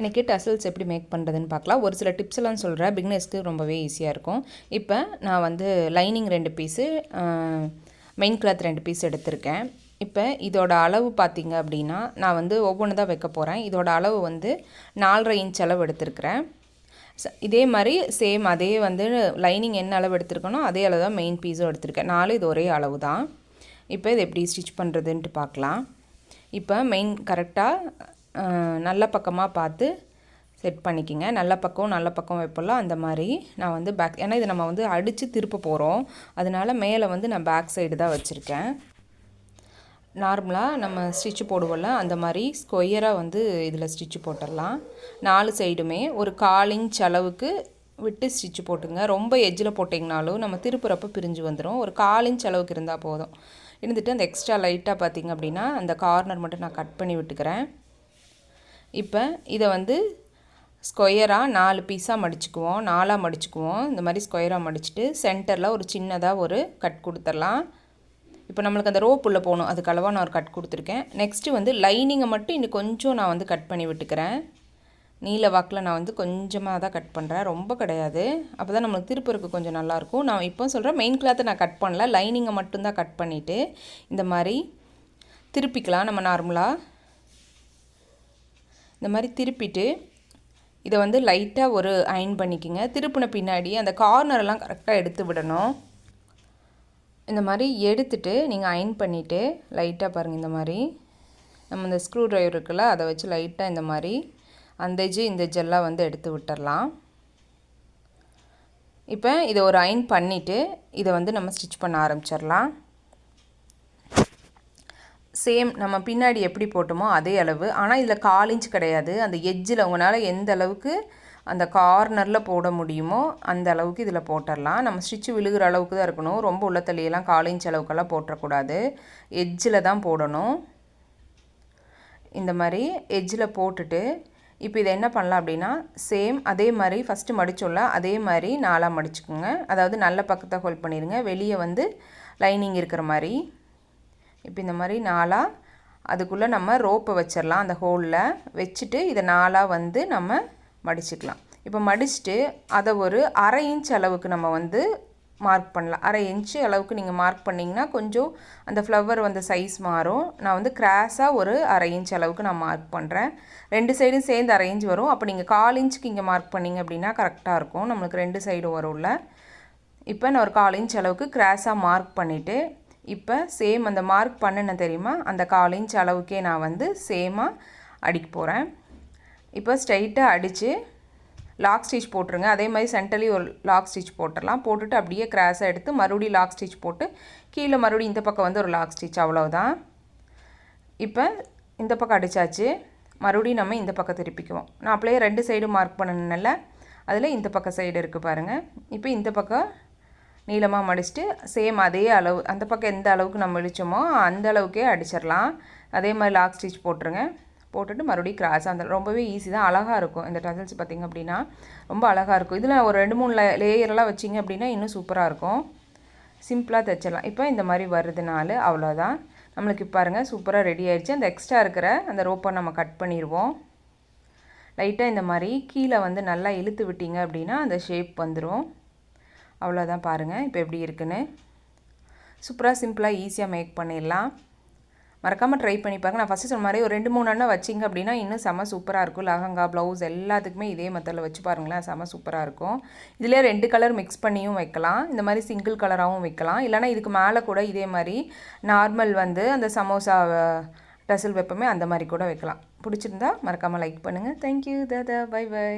இன்றைக்கி டசல்ஸ் எப்படி மேக் பண்ணுறதுன்னு பார்க்கலாம். ஒரு சில டிப்ஸ் எல்லாம் சொல்கிறேன் பிக்னஸ்க்கு ரொம்பவே ஈஸியாக இருக்கும். இப்போ நான் வந்து லைனிங் ரெண்டு பீஸு மெயின் கிளாத் ரெண்டு பீஸ் எடுத்திருக்கேன். இப்போ இதோட அளவு பார்த்தீங்க அப்படின்னா நான் வந்து ஒவ்வொன்று தான் வைக்க போகிறேன் இதோட அளவு வந்து நாலரை இன்ச் அளவு எடுத்திருக்கிறேன். இதே மாதிரி சேம் அதே வந்து லைனிங் என்ன அளவு எடுத்திருக்கனோ அதே அளவு தான் மெயின் பீஸும் எடுத்திருக்கேன். நாலு இது ஒரே அளவு தான் இப்போ இது எப்படி ஸ்டிச் பண்ணுறதுன்ட்டு பார்க்கலாம். இப்போ மெயின் கரெக்டாக நல்ல பக்கமாக பார்த்து செட் பண்ணிக்கிங்க. நல்ல பக்கம் நல்ல பக்கம் வைப்பலாம் அந்த மாதிரி நான் வந்து பேக் ஏன்னா இதை நம்ம வந்து அடித்து திருப்ப போகிறோம் அதனால மேலே வந்து நான் பேக் சைடு தான் வச்சுருக்கேன். நார்மலாக நம்ம ஸ்டிச்சு போடுவோம்ல அந்த மாதிரி ஸ்கொயராக வந்து இதில் ஸ்டிச்சு போட்டுடலாம். நாலு சைடுமே ஒரு கால் இன்ச் அளவுக்கு விட்டு ஸ்டிச்சு போட்டுங்க. ரொம்ப எஜ்ஜில் போட்டிங்கனாலும் நம்ம திருப்புறப்ப பிரிஞ்சு வந்துடும் ஒரு கால் இன்ச் அளவுக்கு இருந்தால் போதும். இருந்துட்டு அந்த எக்ஸ்ட்ரா லைட்டாக பார்த்திங்க அப்படின்னா அந்த கார்னர் மட்டும் நான் கட் பண்ணி விட்டுக்கிறேன். இப்போ இதை வந்து ஸ்கொயராக நாலு பீஸாக மடிச்சுக்குவோம். நாலாக மடிச்சுக்குவோம். இந்த மாதிரி ஸ்கொயராக மடிச்சுட்டு சென்டரில் ஒரு சின்னதாக ஒரு கட் கொடுத்துடலாம். இப்போ நம்மளுக்கு அந்த ரோப் போகணும். அதுக்கு அளவாக நான் ஒரு கட் கொடுத்துருக்கேன். நெக்ஸ்ட்டு வந்து லைனிங்கை மட்டும் இன்னும் கொஞ்சம் நான் வந்து கட் பண்ணி விட்டுக்கிறேன். நீல வாக்கில் நான் வந்து கொஞ்சமாக தான் கட் பண்ணுறேன் ரொம்ப கிடையாது. அப்போ தான் நம்மளுக்கு திருப்பருக்கு கொஞ்சம் நல்லாயிருக்கும் நான் இப்போ சொல்கிறேன் மெயின் கிளாத்தை நான் கட் பண்ணல. லைனிங்கை மட்டும்தான் கட் பண்ணிவிட்டு இந்த மாதிரி திருப்பிக்கலாம். நம்ம நார்மலாக இந்த மாதிரி திருப்பிட்டு இதை வந்து லைட்டாக ஒரு அயன் பண்ணிக்கோங்க. திருப்பின பின்னாடி அந்த கார்னரெல்லாம் கரெக்டாக எடுத்து விடணும். இந்த மாதிரி எடுத்துட்டு நீங்கள் அயன் பண்ணிவிட்டு லைட்டாக பாருங்கள் இந்த மாதிரி. நம்ம இந்த ஸ்க்ரூ ட்ரைவர் இருக்குல்ல அதை வச்சு லைட்டாக இந்த மாதிரி அந்த எஜ்ஜு இந்த ஜெல்லாம் வந்து எடுத்து விட்டுறலாம். இப்போ இதை ஒரு அயன் பண்ணிவிட்டு இதை வந்து நம்ம ஸ்டிச் பண்ண ஆரம்பிச்சிடலாம். சேம் நம்ம பின்னாடி எப்படி போட்டோமோ அதே அளவு. ஆனால் இதில் கால் இன்ச் கிடையாது. அந்த எஜ்ஜில் உங்களால் எந்த அளவுக்கு அந்த கார்னரில் போட முடியுமோ அந்த அளவுக்கு இதில் போட்டுடலாம் நம்ம ஸ்டிச்சு விழுகிற அளவுக்கு தான் இருக்கணும். ரொம்ப உள்ள தள்ளியெல்லாம் கால் இன்ச் அளவுக்கெல்லாம் போட்டுறக்கூடாது எஜ்ஜில் தான் போடணும். இந்த மாதிரி எஜ்ஜில் போட்டுட்டு இப்போ இதை என்ன பண்ணலாம் அப்படின்னா சேம் அதே மாதிரி ஃபஸ்ட்டு மடிச்சோம்ல அதே மாதிரி நாலாக மடிச்சுக்கோங்க. அதாவது நல்ல பக்கத்தை ஹோல்ட் பண்ணிடுங்க வெளியே வந்து லைனிங் இருக்கிற மாதிரி. இப்போ இந்த மாதிரி நாலாக அதுக்குள்ளே நம்ம ரோப்பை வச்சிடலாம் அந்த ஹோலில். வச்சுட்டு இதை நாளாக வந்து நம்ம மடிச்சுக்கலாம். இப்போ மடிச்சுட்டு அதை ஒரு அரை இன்ச் அளவுக்கு நம்ம வந்து மார்க் பண்ணலாம். அரை இன்ச்சு அளவுக்கு நீங்கள் மார்க் பண்ணிங்கன்னா கொஞ்சம் அந்த ஃப்ளவர் வந்த சைஸ் மாறும். நான் வந்து கிராஸாக ஒரு அரை இன்ச் அளவுக்கு நான் மார்க் பண்ணுறேன் ரெண்டு சைடும் சேர்ந்து அரை இன்ச் வரும். அப்போ நீங்கள் கால் இன்ச்சுக்கு இங்கே மார்க் பண்ணிங்க அப்படின்னா கரெக்டாக இருக்கும். நம்மளுக்கு ரெண்டு சைடும் வரும்ல. இப்போ நான் ஒரு கால் இன்ச் அளவுக்கு கிராஸாக மார்க் பண்ணிவிட்டு இப்போ சேம் அந்த மார்க் பண்ணினேன் தெரியுமா? அந்த கால் இன்ச் அளவுக்கே நான் வந்து சேமாக அடிக்க போகிறேன் இப்போ ஸ்ட்ரைட்டாக அடித்து லாக் ஸ்டிச் போட்டுருங்க. அதே மாதிரி சென்டர்லேயும் ஒரு லாக் ஸ்டிச் போட்டுடலாம். போட்டுட்டு அப்படியே கிராஸாக எடுத்து மறுபடியும் லாக் ஸ்டிச் போட்டு கீழே மறுபடியும் இந்த பக்கம் வந்து ஒரு லாக் ஸ்டிச் அவ்வளோதான் இப்போ இந்த பக்கம் அடித்தாச்சு மறுபடியும் நம்ம இந்த பக்கம் திருப்பிக்குவோம். நான் அப்படியே ரெண்டு சைடும் மார்க் பண்ணணும்ல அதில் இந்த பக்கம் சைடு இருக்குது பாருங்கள் இப்போ இந்த பக்கம் நீளமாக மடிச்சுட்டு சேம் அதே அளவு அந்த பக்கம் எந்த அளவுக்கு நம்ம இழிச்சோமோ அந்த அளவுக்கே அடிச்சிடலாம். அதே மாதிரி லாக் ஸ்டிச் போட்டுருங்க. போட்டுட்டு மறுபடியும் கிராஸ் அந்த ரொம்பவே ஈஸி தான். அழகாக இருக்கும். இந்த டசல்ஸ் பார்த்திங்க அப்படின்னா ரொம்ப அழகாக இருக்கும். இதில் ஒரு ரெண்டு மூணு லே லேயரெல்லாம் வச்சிங்க அப்படின்னா இன்னும் சூப்பராக இருக்கும். சிம்பிளாக தைச்சிடலாம். இப்போ இந்த மாதிரி வருதுனால அவ்வளோதான் நம்மளுக்கு பாருங்கள் சூப்பராக ரெடி ஆயிடுச்சு. அந்த எக்ஸ்ட்ரா இருக்கிற அந்த ரோப்பை நம்ம கட் பண்ணிடுவோம். லைட்டாக இந்த மாதிரி கீழே வந்து நல்லா இழுத்து விட்டீங்க அப்படின்னா அந்த ஷேப் வந்துடும் அவ்வளோதான் பாருங்கள் இப்போ எப்படி இருக்குன்னு? சூப்பராக சிம்பிளாக ஈஸியாக மேக் பண்ணிடலாம். மறக்காமல் ட்ரை பண்ணி பாருங்க. நான் ஃபஸ்ட்டு சொன்ன மாதிரி ஒரு ரெண்டு மூணு அண்ணா வச்சிங்க அப்படின்னா இன்னும் செம சூப்பராக இருக்கும். லஹங்கா ப்ளவுஸ் எல்லாத்துக்குமே இதே மெத்தடில் வச்சு பாருங்களேன். செம சூப்பராக இருக்கும். இதிலே ரெண்டு கலர் மிக்ஸ் பண்ணியும் வைக்கலாம். இந்த மாதிரி சிங்கிள் கலராகவும் வைக்கலாம். இல்லைனா இதுக்கு மேலே கூட இதே மாதிரி நார்மல் வந்து அந்த சமோசா டசில் வைப்போமே அந்த மாதிரி கூட வைக்கலாம். பிடிச்சிருந்தா மறக்காமல் லைக் பண்ணுங்கள் தேங்க்யூ தாதா பை பை